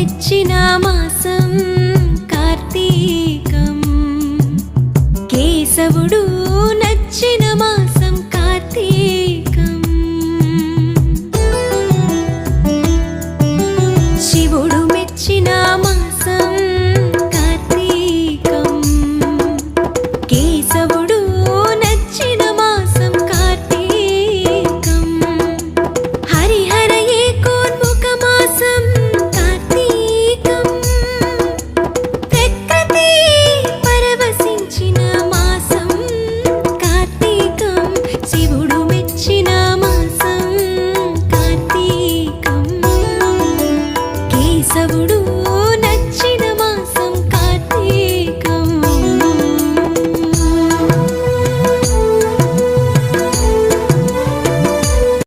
తెచ్చిన మాసం కార్తీకం. కేశవుడు వాసవుడు